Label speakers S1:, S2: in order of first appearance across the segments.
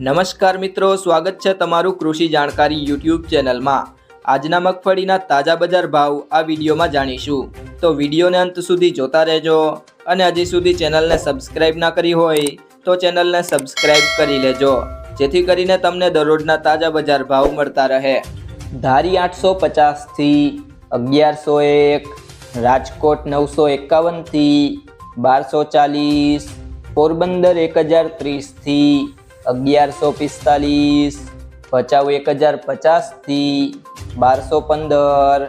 S1: નમસ્કાર મિત્રો, સ્વાગત છે તમારું કૃષિ જાણકારી યુટ્યુબ ચેનલમાં. આજના મગફળીના તાજા બજાર ભાવ આ વિડીયોમાં જાણીશું. તો વિડીયોને અંત સુધી જોતા રહેજો અને હજી સુધી ચેનલને સબસ્ક્રાઇબ ના કરી હોય તો ચેનલને સબસ્ક્રાઇબ કરી લેજો, જેથી કરીને તમને દરરોજના તાજા બજાર ભાવ મળતા રહે. ધારી આઠસો પચાસથી અગિયારસો એક, રાજકોટ નવસો એકાવનથી બારસો ચાલીસ, પોરબંદર એક હજાર ત્રીસથી અગિયારસો પિસ્તાલીસ, ભચાઉ એક હજાર પચાસથી બારસો પંદર,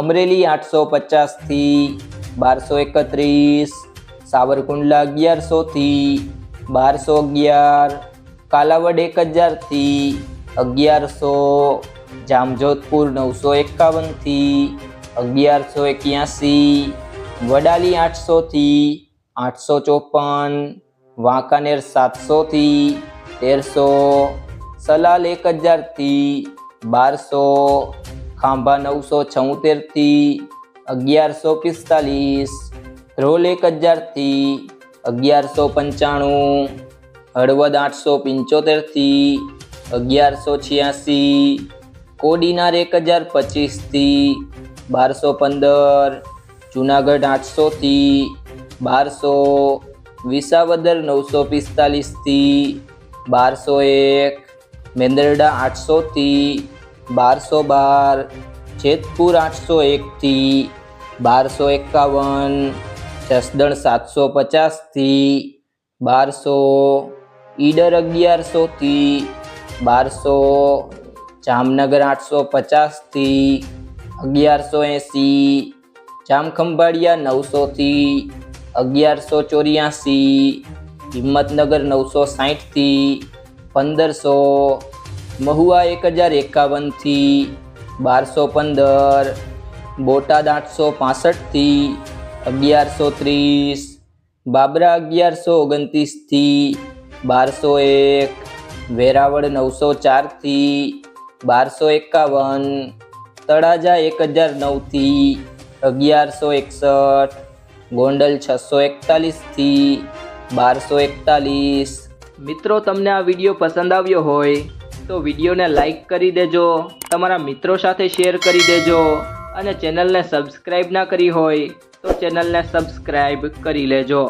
S1: અમરેલી આઠસો પચાસથી બારસો એકત્રીસ, સાવરકુંડલા અગિયારસોથી બારસો અગિયાર, કાલાવડ એક હજારથી અગિયારસો, જામજોધપુર નવસો એકાવનથી અગિયારસો એક્યાસી, વડાલી આઠસોથી આઠસો ચોપન, વાંકાનેર સાતસોથી તેરસો, સલાલ એક હજારથી બારસો, ખાંભા નવસો છોતેરથી અગિયારસો પિસ્તાલીસ ધ્રોલ એક હજારથી અગિયારસો પંચાણું, હળવદ આઠસો પંચોતેરથી અગિયારસો છ્યાસી, કોડીનાર એક હજાર પચીસથી બારસો પંદર, જુનાગઢ આઠસોથી બારસો, વિસાવદર નવસો પિસ્તાલીસથી બારસો એક, મેંદરડા આઠસોથી બારસો બાર, જેતપુર આઠસો એકથી બારસો એકાવન, જસદણ સાતસો પચાસથી બારસો ઈડર અગિયારસોથી બારસો જામનગર આઠસો પચાસથી અગિયારસો એંસી જામખંભાળિયા નવસોથી અગિયારસો ચોર્યાસી હિંમતનગર નવસો સાહીઠથી પંદરસો, મહુવા એક હજાર એકાવનથી બારસો પંદર, બોટાદ આઠસો પાસઠથી અગિયારસો ત્રીસ, બાબરા અગિયારસો ઓગણત્રીસથી બારસો એક, વેરાવળ નવસો ચારથી બારસો એકાવન, તળાજા એક હજાર નવથી અગિયારસો એકસઠ, ગોંડલ છસો એકતાલીસથી બારસો એકતાલીસ. મિત્રો, તમને આ વીડિયો પસંદ આવ્યો હોય, તો વિડીયોને લાઇક કરી દેજો, તમારા મિત્રો સાથે શેર કરી દેજો, અને ચેનલને સબસ્ક્રાઈબ ના કરી હોય, તો ચેનલને સબસ્ક્રાઈબ કરી લેજો.